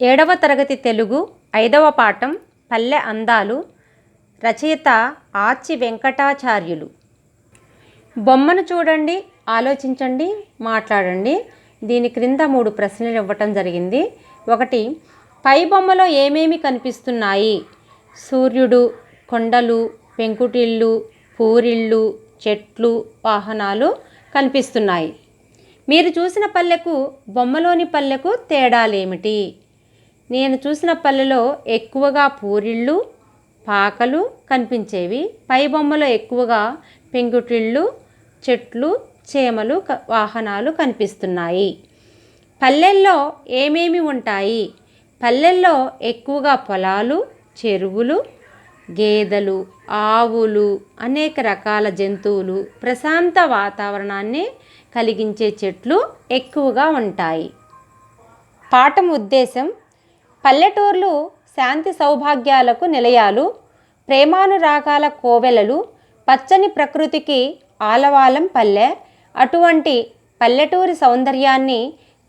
ఏడవ తరగతి తెలుగు ఐదవ పాఠం పల్లె అందాలు రచయిత ఆచి వెంకటాచార్యులు. బొమ్మను చూడండి ఆలోచించండి మాట్లాడండి. దీని క్రింద మూడు ప్రశ్నలు ఇవ్వటం జరిగింది. ఒకటి పై బొమ్మలో ఏమేమి కనిపిస్తున్నాయి? సూర్యుడు కొండలు పెంకుటిళ్ళు పూరిళ్ళు చెట్లు వాహనాలు కనిపిస్తున్నాయి. మీరు చూసిన పల్లెకు బొమ్మలోని పల్లెకు తేడాలేమిటి? నేను చూసిన పల్లెలో ఎక్కువగా పూరిళ్ళు పాకలు కనిపించేవి. పై బొమ్మలో ఎక్కువగా పెంకుటిళ్ళు చెట్లు చేమలు క- వాహనాలు కనిపిస్తున్నాయి. పల్లెల్లో ఏమేమి ఉంటాయి? పల్లెల్లో ఎక్కువగా పొలాలు చెరువులు గేదెలు ఆవులు అనేక రకాల జంతువులు ప్రశాంత వాతావరణాన్ని కలిగించే చెట్లు ఎక్కువగా ఉంటాయి. పాఠం ఉద్దేశం పల్లెటూర్లు శాంతి సౌభాగ్యాలకు నిలయాలు ప్రేమానురాగాల కోవెలలు పచ్చని ప్రకృతికి ఆలవాలం పల్లె. అటువంటి పల్లెటూరి సౌందర్యాన్ని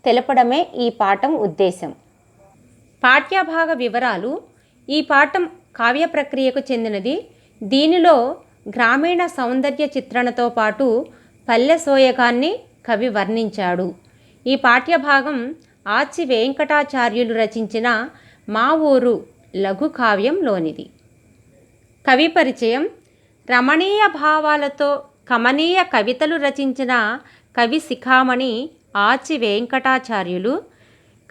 తెలపడమే ఈ పాఠం ఉద్దేశం. పాఠ్యభాగ వివరాలు ఈ పాఠం కావ్య ప్రక్రియకు చెందినది. దీనిలో గ్రామీణ సౌందర్య చిత్రణతో పాటు పల్లె సోయగాన్ని కవి వర్ణించాడు. ఈ పాఠ్యభాగం ఆచి వెంకటాచార్యులు రచించిన మా ఊరు లఘు కావ్యంలోనిది కవి పరిచయం రమణీయ భావాలతో కమనీయ కవితలు రచించిన కవి శిఖామణి ఆచి వెంకటాచార్యులు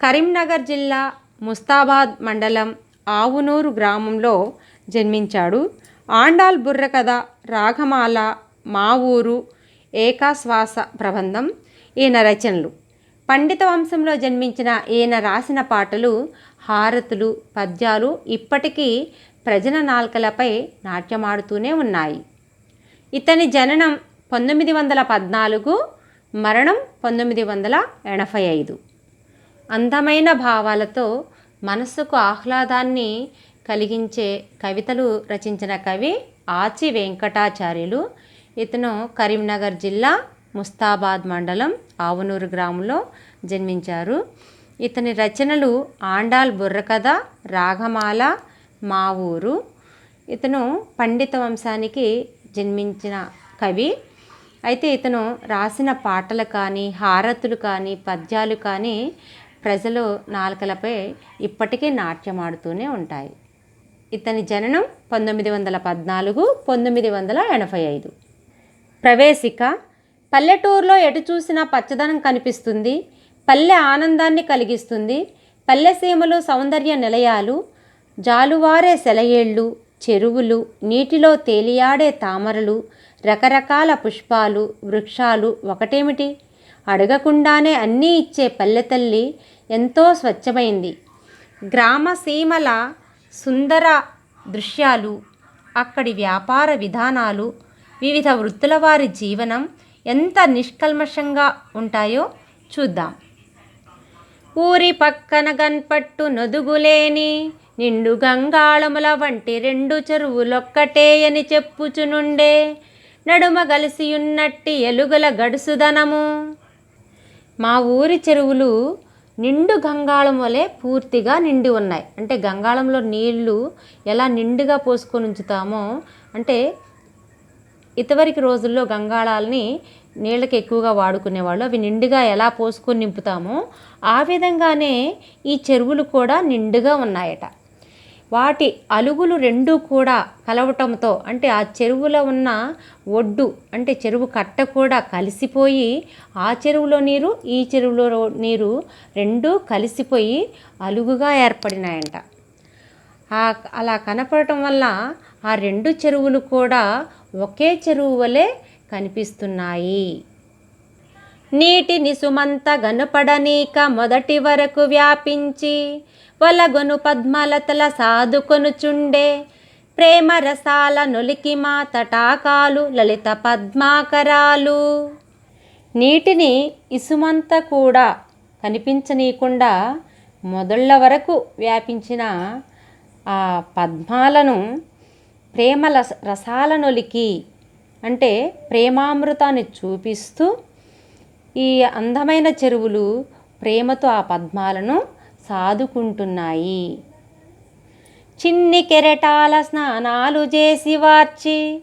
కరీంనగర్ జిల్లా ముస్తాబాద్ మండలం ఆవునూరు గ్రామంలో జన్మించాడు. ఆండాల్ బుర్రకథ రాగమాల మా ఊరు ఏకాశ్వాస ప్రబంధం ఈయన రచనలు. పండిత వంశంలో జన్మించిన ఈయన రాసిన పాటలు హారతులు పద్యాలు ఇప్పటికీ ప్రజల నాల్కలపై నాట్యమాడుతూనే ఉన్నాయి. ఇతని జననం పంతొమ్మిది వందల పద్నాలుగు మరణం పంతొమ్మిది వందల ఎనభై ఐదు. అందమైన భావాలతో మనస్సుకు ఆహ్లాదాన్ని కలిగించే కవితలు రచించిన కవి ఆచి వెంకటాచార్యులు. ఇతను కరీంనగర్ జిల్లా ముస్తాబాద్ మండలం ఆవునూరు గ్రామంలో జన్మించారు. ఇతని రచనలు ఆండాల్ బుర్రకథ రాగమాల మా ఊరు ఇతను పండిత వంశానికి జన్మించిన కవి. అయితే ఇతను రాసిన పాటలు కానీ హారతులు కానీ పద్యాలు కానీ ప్రజలు నాలుకలపై ఇప్పటికీ నాట్యమాడుతూనే ఉంటాయి. ఇతని జననం పంతొమ్మిది వందల పద్నాలుగు పంతొమ్మిది వందల ఎనభై ఐదు. ప్రవేశిక పల్లెటూరులో ఎటు చూసినా పచ్చదనం కనిపిస్తుంది. పల్లె ఆనందాన్ని కలిగిస్తుంది. పల్లె సీమలు సౌందర్య నిలయాలు. జాలువారే సెలయేళ్ళు చెరువులు నీటిలో తేలియాడే తామరలు రకరకాల పుష్పాలు వృక్షాలు ఒకటేమిటి? అడగకుండానే అన్నీ ఇచ్చే పల్లెతల్లి ఎంతో స్వచ్ఛమైంది. గ్రామ సీమల సుందర దృశ్యాలు అక్కడి వ్యాపార విధానాలు వివిధ వృత్తుల వారి జీవనం ఎంత నిష్కల్మషంగా ఉంటాయో చూద్దాం. ఊరి పక్కన గన్పట్టు నొదుగులేని నిండు గంగాళముల వంటి రెండు చెరువులొక్కటే అని చెప్పుచునుండే నడుమ గలిసియున్నట్టి ఎలుగుల గడుసుదనము. మా ఊరి చెరువులు నిండు గంగాళం వలె పూర్తిగా నిండి ఉన్నాయి. అంటే గంగాళంలో నీళ్ళు ఎలా నిండుగా పోసుకొని ఉంచుతామో అంటే ఇదివరకు రోజుల్లో గంగాళాలని నీళ్ళకి ఎక్కువగా వాడుకునేవాళ్ళు. అవి నిండుగా ఎలా పోసుకొని నింపుతామో ఆ విధంగానే ఈ చెరువులు కూడా నిండుగా ఉన్నాయట. వాటి అలుగులు రెండూ కూడా కలవటంతో అంటే ఆ చెరువులో ఉన్న ఒడ్డు అంటే చెరువు కట్ట కూడా కలిసిపోయి ఆ చెరువులో నీరు ఈ చెరువులో నీరు రెండూ కలిసిపోయి అలుగుగా ఏర్పడినాయంట. అలా కనపడటం వల్ల ఆ రెండు చెరువులు కూడా ఒకే చెరువు వలె కనిపిస్తున్నాయి. నీటిని సుమంత గనుపడనీక మొదటి వరకు వ్యాపించి వలగొను పద్మలతల సాదుకొనుచుండే ప్రేమరసాల నొలికి మా తటాకాలు లలిత పద్మాకరాలు. నీటిని ఇసుమంత కూడా కనిపించనీయకుండా మొదళ్ళ వరకు వ్యాపించిన ఆ పద్మాలను ప్రేమ రస రసాలనొలికి అంటే ప్రేమామృతాన్ని చూపిస్తూ ఈ అందమైన చెరువులు ప్రేమతో ఆ పద్మాలను సాదుకుంటున్నాయి. చిన్ని కెరటాల స్నానాలు చేసి వార్చి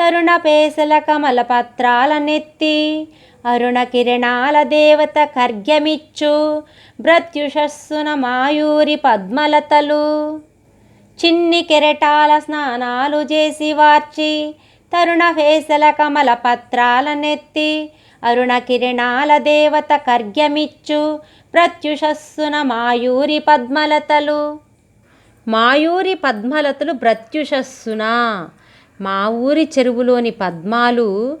తరుణ పేసల కమల పత్రాల నెత్తి అరుణ కిరణాల దేవత కర్గ్యమిచ్చు భ్రత్యుషస్సున మాయూరి పద్మలతలు. చిన్ని కెరటాల స్నానాలు చేసి వార్చి తరుణ వేసల కమల పత్రాల నెత్తి అరుణ కిరణాల దేవత కర్గ్యమిచ్చు ప్రత్యుషస్సున మాయూరి పద్మలతలు. మాయూరి పద్మలతలు ప్రత్యుషస్సున. మా ఊరి చెరువులోని పద్మాలు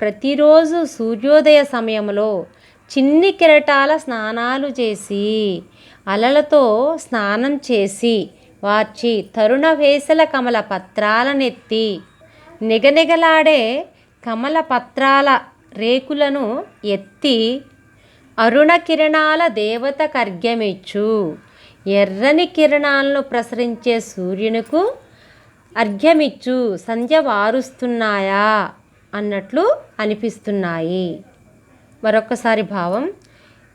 ప్రతిరోజు సూర్యోదయ సమయంలో చిన్ని కెరటాల స్నానాలు చేసి అలలతో స్నానం చేసి వార్చి తరుణ వేసల కమల పత్రాలనెత్తి నిగనిగలాడే కమల పత్రాల రేకులను ఎత్తి అరుణ కిరణాల దేవత కర్ఘ్యమిచ్చు ఎర్రని కిరణాలను ప్రసరించే సూర్యునికు అర్ఘ్యమిచ్చు. సంధ్య వారుస్తున్నాయా అన్నట్లు అనిపిస్తున్నాయి. మరొకసారి భావం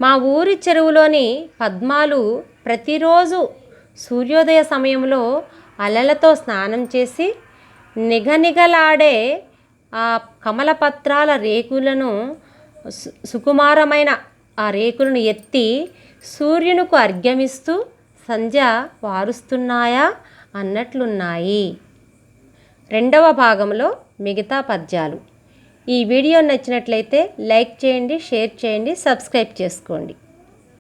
మా ఊరి చెరువులోని పద్మాలు ప్రతిరోజు సూర్యోదయ సమయంలో అలలతో స్నానం చేసి నిఘనిఘలాడే ఆ కమలపత్రాల రేకులను సు- సుకుమారమైన ఆ రేకులను ఎత్తి సూర్యునికి అర్ఘ్యమిస్తూ సంధ్య వారుస్తున్నాయా అన్నట్లున్నాయి. రెండవ భాగంలో మిగతా పద్యాలు. ఈ వీడియో నచ్చినట్లయితే లైక్ చేయండి షేర్ చేయండి సబ్స్క్రైబ్ చేసుకోండి.